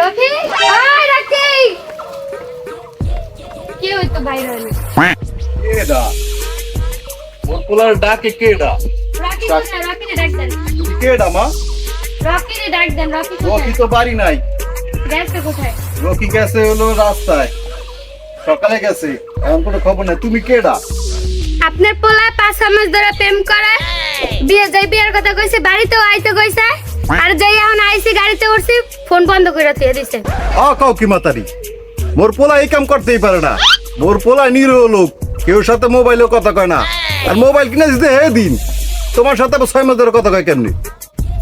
Rocky? আয় Rocky! কে হইতো বাইরে হইল কেডা? পোলার ডাকে কেডা? রকি কোথায় রকি রে ডাক দেন। তুমি কেডা মা? রকি রে ডাক দেন রকি রকি তো বাড়ি নাই। গেছে কোথায়? রকি গেছে হলো রাস্তায়। সকালে গেছে এমন কোনো খবর নাই। তুমি কেডা? আপনার পোলায় পাঁচ মাস ধরে প্রেম করে। বিয়ে যাই বিয়ের কথা কইছে বাড়িতেও আইতে কইছে। আর যাই এখন আইছি গাড়িতে উঠছি ফোন বন্ধ করে দিয়ে দিছে। আ কাউ কি মাতারি? মোর পোলা এই কাম করতেই পারে না। মোর পোলা নিরীহ লোক কেউ সাথে মোবাইলে কথা কয় না। আর মোবাইল কিনে দিতে হে দিন। তোমার সাথে আবার ছয় মাস ধরে কথা কয় কেমনি?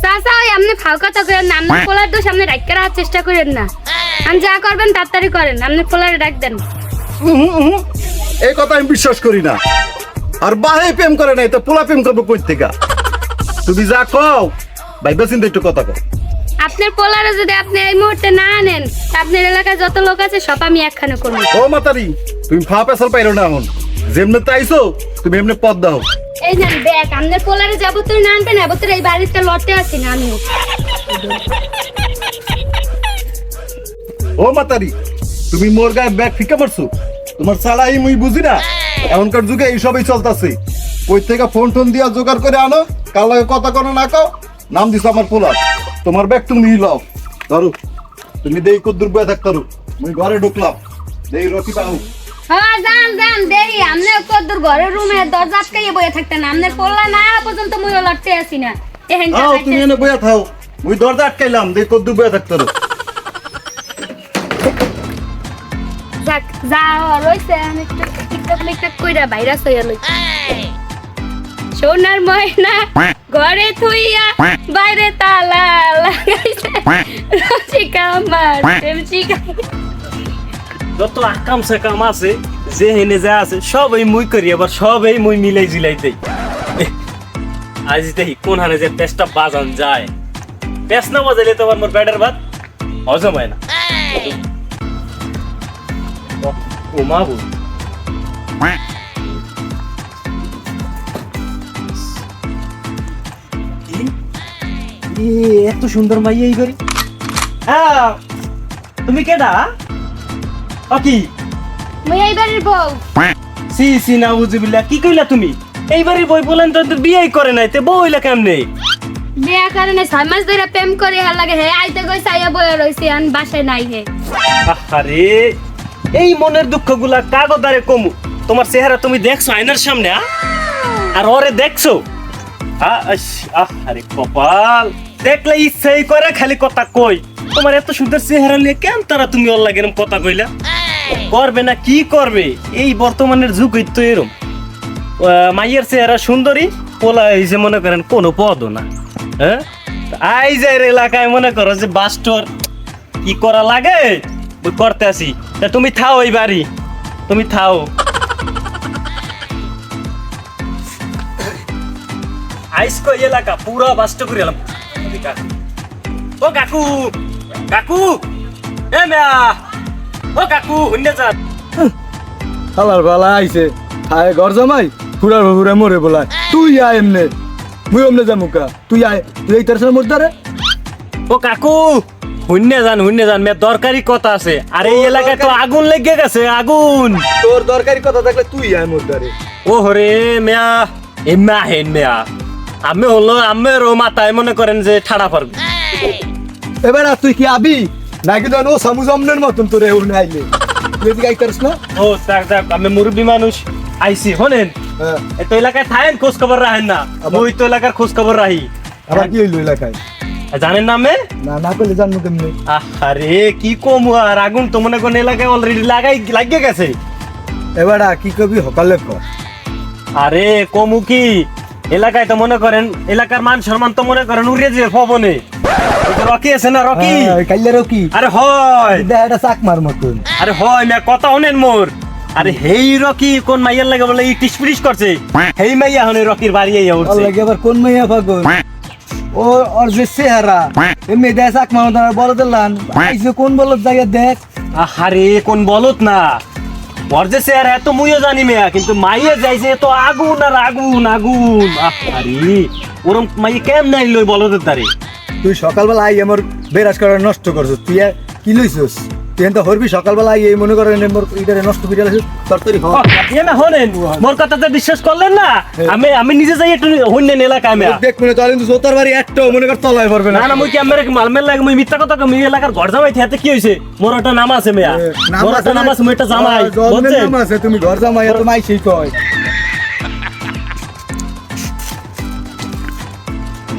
চাচা ওই আপনি ফাউ কথা করেন না। আপনার পোলার দোষ আপনি ডাক্তার রাখার চেষ্টা করেন না। আমি যা করবেন তাড়াতাড়ি করেন। আপনি পোলারে ডাক দেন। উহু, উহু। এই কথা আমি বিশ্বাস করি না। আর বাহে প্রেম করে নাই তো পোলা প্রেম করব কই থেকে? তুমি যা কও ভাইবা চিন্তা একটু কথা কও। আপনার পোলারে যদি আপনি এই মুহূর্তে না আনেন আপনার এলাকায় যত লোক আছে সব আমি একখানে করব। ও মাতারি তুমি ফা পাইরো না এখন যেমনে তাইছো তুমি এমনি পদ দাও। এই নেন ব্যাগ আপনার পোলারে যাব তুই না আনবেন এই বাড়িতে লটে আছি না আমি। ও মাতারি তুমি মোর গায়ে ব্যাগ ফিকা মারছো? তোমার চালাই মুই বুঝি না। এখনকার যুগে এইসবই চলতেছে। ওই থেকে ফোন টোন দিয়া জোগাড় করে আনো কার লাগে কথা কোনো না কও। নাম দিছো আমার পোলা। তোমার ব্যাগ তুমি লও ধরো তুমি দেই কদ্দুর বয়ে থাকতে মুই ঘরে ঢুকলাম। দেই রকি পাও হ্যাঁ যান যান দেরি আপনি কদ্দুর ঘরের রুমে দরজা আটকাইয়ে বয়ে থাকতেন আপনার পোলা না পর্যন্ত মুই লটতে আছি না। এহেন তুমি এনে বয়ে থাও। মুই দরজা আটকাইলাম দেই কদ্দুর বয়ে যাক যাও রইছে আমি টিকটক লিকটক কইরা ভাইরাস হইয়া লই। সোনার ময়না। ঘরে থুইয়া বাইরে তালা লাগাইছে। রসিকা আমার যত আকাম সাকাম আছে যে হেনে যা আছে সব এই মুই করি আবার সব এই মুই মিলাই জিলাই দেই। আজ দেখি কোন হানে যে পেস্টটা বাজান যায়। পেস্ট না বাজাইলে তো আবার মোর ব্যাটার ভাত হজম হয় না। ও, ও মা এত সুন্দর মাইয়া এই করি তুমি কেডা ও কি? মুই এই বাড়ির বউ। সি সি না বুঝবিল্লা কি কইলা তুমি? এইবারই বই বলেন তো বিয়েই করে নাই তে বউ হইলা কেমনে? বিয়া কারণে ছয় মাস ধরে প্রেম করে হার লাগে হে আইতে কইছে আইয়া বয়ে রইছে আন বাসায় নাই হে। আরে এই মনের দুঃখগুলা কাগদারে কমু। তোমার চেহারা তুমি দেখছ আয়নার সামনে? আর ওরে দেখছ। আ, আহ, আরে কপাল। দেখলে ইচ্ছাই করে, খালি কথা কই। তোমার এত সুন্দর চেহারা নিয়ে কেন তারা তুমি ওর লাগে কথা কইলা? করবে না, কি করবে? এই বর্তমানের যুগ তো এরম। মাইয়ের চেহারা সুন্দরী, পোলা হয়েছে মনে করেন কোনো পদও না। হ্যাঁ? এলাকায় মনে করো যে বাস্টর কি করা লাগে? করতে আসি। তা তুমি থাও ওই বাড়ি। তুমি থাও। আইসকো এলাকা, পুরো বাস্ট করে এলাম তুমি কাকু। ও কাকু কাকু। এ মেয়া ও কাকু হুন্ডে যা হালার বালা আইছে। আয় ঘর জামাই ফুরার ফুরা মরে বলা তুই আয় এমনে। মুই এমনে যামুকা তুই আয় তুই এই তার মরদারে ও কাকু হুন্যে যান হুন্যে যান মেয়ে দরকারি কথা আছে। আর এই এলাকায় তো আগুন লেগে গেছে আগুন। তোর দরকারি কথা থাকলে তুই আয় মরদারে ও হরে মেয়া এমা হেন মেয়া। আমি হলো আমের ও মাথায় মনে করেন যে ঠাড়া পারবে এবার আর তুই কি আবি? নাকি তো ও সামু জমনের মতন তোর এউ নাইলে তুই এদিকে আইতারস না? ও দেখ দেখ আমি মুরব্বী মানুষ আইসি হনেন হ্যাঁ। এত এলাকায় থাকেন খোঁজ খবর রাখেন না। ওই তো এলাকার খোঁজ খবর রাখি। আবার কি হইল এলাকায়? জানেন নামে না না করলে জানব কেমনে? আরে কি কম আর আগুন তো মনে করেন এলাকায় অলরেডি লাগাই লাগিয়ে গেছে। এবার কি কবি হকালে কর। আরে কমু কি? এলাকায় তো মনে করেন এলাকার মান সম্মান তো মনে করেন উড়িয়ে যে পবনে। রকি আছে না রকি? হ্যাঁ, কাইলেরও কি আরে হয়। এটা চাকমার মতন। আরে হয় না কথা হনেন মোর। আরে হেই রকি কোন মাইয়ার লাগে বলে ইটিস পিটিস করছে? হেই মাইয়া হনে রকির বাড়ি আইয়া উঠছে। লাগে আবার কোন মাইয়া পাগল? ও ওর যে চেহারা এমনি দেখ চাকমার মতন বড় দিলাম আইসে কোন বলত জায়গা দেখ? আহারে কোন বলত না। ওর যে চেহারা এত মুইও জানি মেয়া, কিন্তু মাইয়ে যাইছে তো আগুন আর আগুন আগুন। আরে, ওরম মাইয়ে কেম নাই লই তো তারে তুই সকালবেলা আই, আমার বেরাস করা নষ্ট করছ তুই কি লইছস? তুই এনটা হরবি সকালবেলা এই মনে করেন মোর ইটারে নষ্ট করে লাইছিস তোর তরি ও, এ না হনেন। মোর কথাতে বিশ্বাস করলেন না। আমি আমি নিজে যাই একটু হইনেন এলাকায় আমি। দেখ মনে তাহলে কিন্তু জোতার বাড়ি একটাও মনে কর তলায় পড়বে না। না মুই ক্যামেরা মালমেল লাগে মুই মিথ্যা কথা কই এলাকার ঘর জামাই থাকতে কি হইছে? মোর একটা নাম আছে মেয়া। মোর একটা নাম আছে মুই একটা জামাই। বুঝছেন? নাম আছে তুমি ঘর জামাই এত মাই সেই কয়।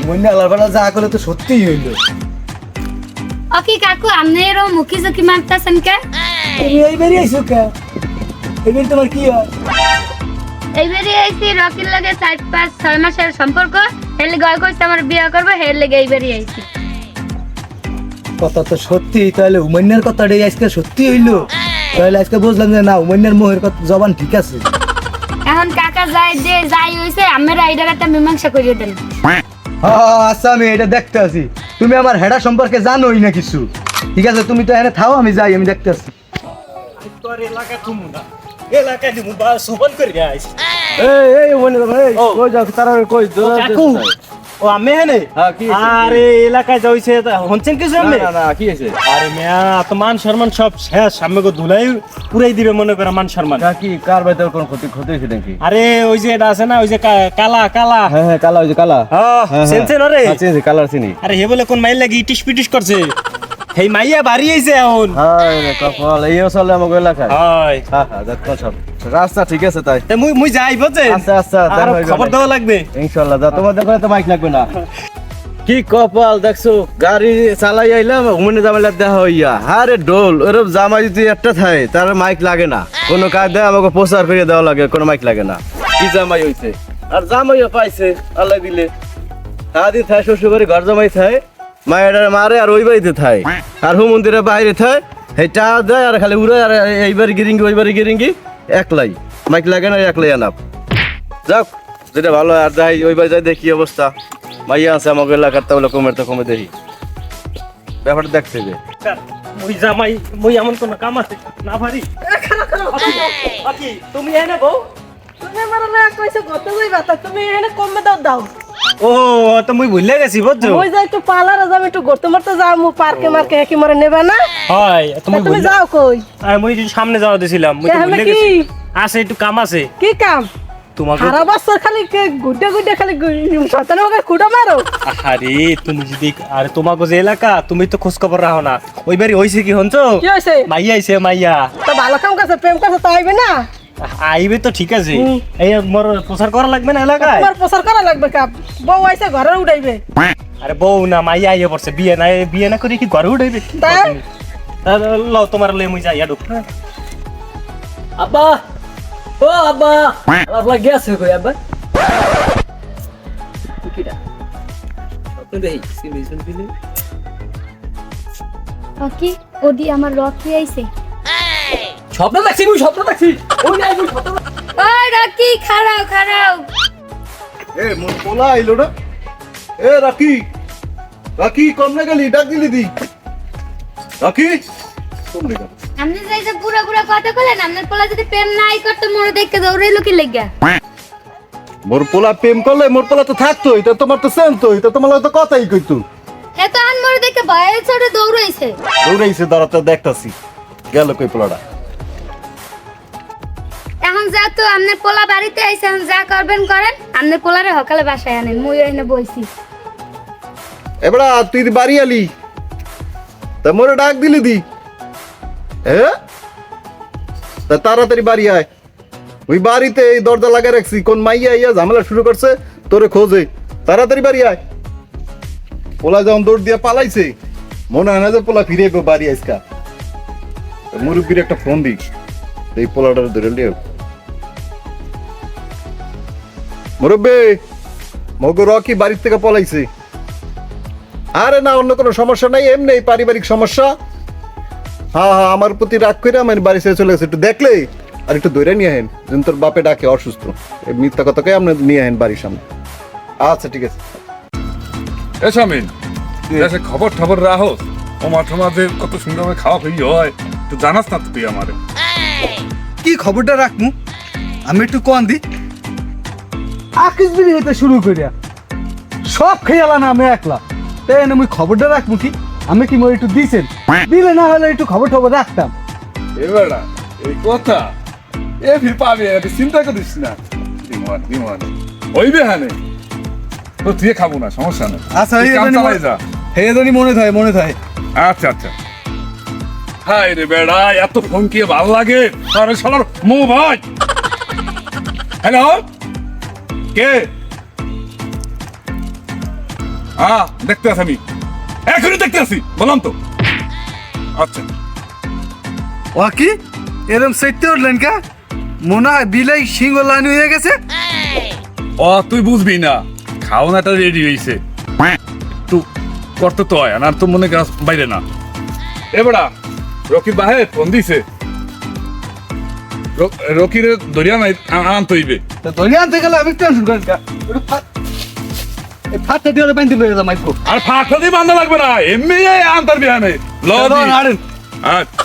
মনে আলার বেলা যা করে তো সত্যিই হইল। ওকে কাকু আপনি এরকম মুখি চুকি মারতেছেন কে? তুমি এইবারই আইছো কে? এবার তোমার কি হয়? এইবারই আইছি রকির লাগে চার পাঁচ ছয় মাসের সম্পর্ক। হেলে গয় কইছে আমার বিয়ে করব হের লেগে এইবারই আইছি। কথা তো সত্যি তাহলে উমান্যার কথাটাই আজকে সত্যি হইল। তাহলে আজকে বুঝলাম যে না উমান্যার মোহের কথা জবান ঠিক আছে। এখন কাকা যাই যে যাই হইছে আমরা এইটার একটা মীমাংসা করিয়ে দেন। হ্যাঁ আচ্ছা আমি এটা দেখতে আছি। তুমি আমার হেডা সম্পর্কে জানোই না কিছু। ঠিক আছে তুমি তো এখানে থাও আমি যাই আমি দেখতে আছি তোর এলাকা ও। আমি হেনে? হ্যাঁ? আরে এলাকায় যাইছে হনছেন কিছু আমি? না না কি আছে আরে মেয়া তো মান সম্মান সব শেষ। আমি গো ধুলাই পুরাই দিবে মনে করে মান সম্মান। কি কার বাইতে কোন ক্ষতি ক্ষতি হয়েছে নাকি? আরে ওই যে এটা আছে না ওই যে কালা কালা। হ্যাঁ হ্যাঁ কালা ওই যে কালা। হ্যাঁ সেনসেন রে চিনি কালার চিনি। আরে হে বলে কোন মাইল লাগি টিস পিটিস করছে? হেই মাইয়া বাড়ি আইছে এখন। কপাল এই চলে আমাকে এলাকায়? হয়। হ্যাঁ হ্যাঁ দেখো সব। রাস্তা ঠিক আছে তাই। মুই মুই যাই বুঝছে আচ্ছা, আচ্ছা, আর দেখা। খবর দেওয়া লাগবে? ইনশাল্লাহ যা তোমাদের করে তো মাইক লাগবে না। কি কপাল দেখছ? গাড়ি চালাই আইলাম উমনে জামাইলা দেখা হইয়া। আরে ডোল ওরম জামাই যদি একটা থাকে তার মাইক লাগে না। কোনো কাজ দেয় আমাকে প্রচার করে দেওয়া লাগে কোনো মাইক লাগে না। কি জামাই হইছে? আর জামাইও পাইছে আল্লাহ দিলে। সারাদিন থাকে শ্বশুর ঘর জামাই থাকে মায়ের মারে আর ওই বাড়িতে থাকে আর হু মন্দিরের বাইরে থাকে হেটা দেয় আর খালি উড়ে আর এইবারে গিরিঙ্গি ওইবারে গিরিঙ্গি একলাই। মাইক লাগে না একলাই আনাপ যাক যেটা ভালো আর যাই ওইবার যাই দেখি অবস্থা। মাইয়া আছে আমাকে এলাকার তাহলে কমের তো কমে দেখি। ব্যাপারটা দেখতে যে মুই জামাই মুই এমন কোন কাম আছে না বাকি তুমি এনে বউ? তুমি আমার না কইছো গত যাইবা তা তুমি এখানে কমে দাও দাও। ও তো মুই ভুলে গেছি বুঝছ? যাই একটু পার্লারে একটু ঘুরতে মারতে যাও মু পার্কে মার্কে কি মরে নেবে না? হয় তুমি তুমি যাও কই? আর মুই যে সামনে যাওয়া দিছিলাম মুই তো ভুলে গেছি। আছে একটু কাম আছে। কি কাম? তোমাকে সারা বছর খালি গুড্ডে গুড্ডে খালি সন্তানের মুখে খুঁড়ো মারো? আরে তুমি যদি আর তোমাকে যে এলাকা তুমি তো খোঁজ খবর রাখো না। ওই বাড়ি হইছে কি হনছো কি হয়েছে মাইয়া আইছে মাইয়া। তো ভালো কাম করছে প্রেম করছে তো আইবে না? আইবে তো ঠিক আছে। এই মোর প্রচার করা লাগবে না এলাকায়? তোমার প্রচার করা লাগবে কাপ বউ আইছে ঘরে উঠাইবে। আরে বউ না মাইয়া আইয়ে পড়ছে বিয়ে না বিয়ে না করে কি ঘরে উঠাইবে? লও তোমার লই মুই যাই আডু। আব্বা! ও আব্বা! আব্বা গেছে কই আব্বা। কিটা? আপনি ওকে ওদি আমার রকি আইছে। স্বপ্ন দেখছি মুই স্বপ্ন দেখছি। ওই নাই মুই স্বপ্ন ওই রকি খাড়াও খাড়াও এ মোর পোলা আইলো না। এ রাকি। রাকি কম না গেলি ডাক দিলি দি। রাকি কম না গেল আপনি যাই যে পুরো পুরো কথা কইলেন আপনার পোলা যদি প্রেম নাই করতে মোরে দেখতে দৌড়াইলো কি লেগা? মোর পোলা প্রেম করলে মোর পোলা তো থাকতো এটা তোমার তো সেন তো এটা তোমার তো কথাই কইতো। হে তো আন মোরে দেখে ভয়ে ছোট দৌড়াইছে। দৌড়াইছে দাঁড়াতে দেখতাছি। গেল কই পোলাটা? যা তো পোলা বাড়িতে যা করবেন করেন। পোলারে সকালে বাসায় আনেন এবারা তুই বাড়ি আলি। তা মোরে ডাক দিলি দি। হ্যাঁ তা তাড়াতাড়ি বাড়ি আয়। ওই বাড়িতে এই দরজা লাগা রাখছি, কোন মাইয়া ইয়া ঝামেলা শুরু করছে, তোরে খোঁজে। তাড়াতাড়ি বাড়ি আয়। পোলা যখন দৌড় দিয়ে পালাইছে, মনে হয় না যে পোলা ফিরে বাড়ি তা মুরব্বির একটা ফোন দিস এই পোলাটার ধরে লিও। মুরব্বি মগো রকি বাড়ির থেকে পলাইছে। আরে না অন্য কোনো সমস্যা নাই এমনি পারিবারিক সমস্যা। হ্যাঁ হ্যাঁ আমার প্রতি রাগ করে আমার বাড়ি ছেড়ে চলে গেছে একটু দেখলে? আর একটু দৈরা নিয়ে আহেন যেন তোর বাপে ডাকে অসুস্থ। এই মিথ্যা কথাকে আপনি নিয়ে আহেন বাড়ির সামনে। আচ্ছা ঠিক আছে। এ দেশে খবর টবর রাহস ওমা ঠোমাদের কত সুন্দর খাওয়া খাই হয় তুই জানাস না তুই আমারে। কি খবরটা রাখমু? আমি একটু কন দি? আকিস বিড়ি হইতে শুরু করিয়া। সব খেয়ালা না আমি একলা। তাই না মুই খবরটা রাখমু কি? আমি কি মোর একটু দিছেন? দিলে না হলে একটু খবর খবর রাখতাম। এবারা এই কথা। এ ফির পাবে তুই চিন্তা করিস না। দিমান দিমান ওই বেহানে তো তুই খাব না সমস্যা নেই। আচ্ছা এই কাম জানি চালাই যা। হে জানি মনে থাকে মনে থাকে আচ্ছা আচ্ছা। হাই রে বেড়া এত ফোন কি ভালো লাগে? আরে শালার মো ভাই। হ্যালো? কে? হ্যাঁ দেখতে আছি আমি। এখনই দেখতে আছি বললাম তো। আচ্ছা। ও কি? এরম সত্যি উঠলেন কা? মনে হয় বিলাই সিংহ লাইন হয়ে গেছে। ও তুই বুঝবি না। খাওয়ানাটা রেডি হয়েছে একটু করতে তো হয় আর তো মনে বাইরে না। এবারা রকির বাহে ফোন দিছে। রকির দরিয়া নাই আনতে হইবে। দরিয়া আনতে গেলে আমি টেনশন করেন কা একটু ফাট এই ফাটটা দিয়ে বাইন্ধে লয়ে যা মাইকো আর ফাটটা দিয়ে বান্ধা লাগবে না এমনি আনতার বিহানে। ল চলো, আচ্ছা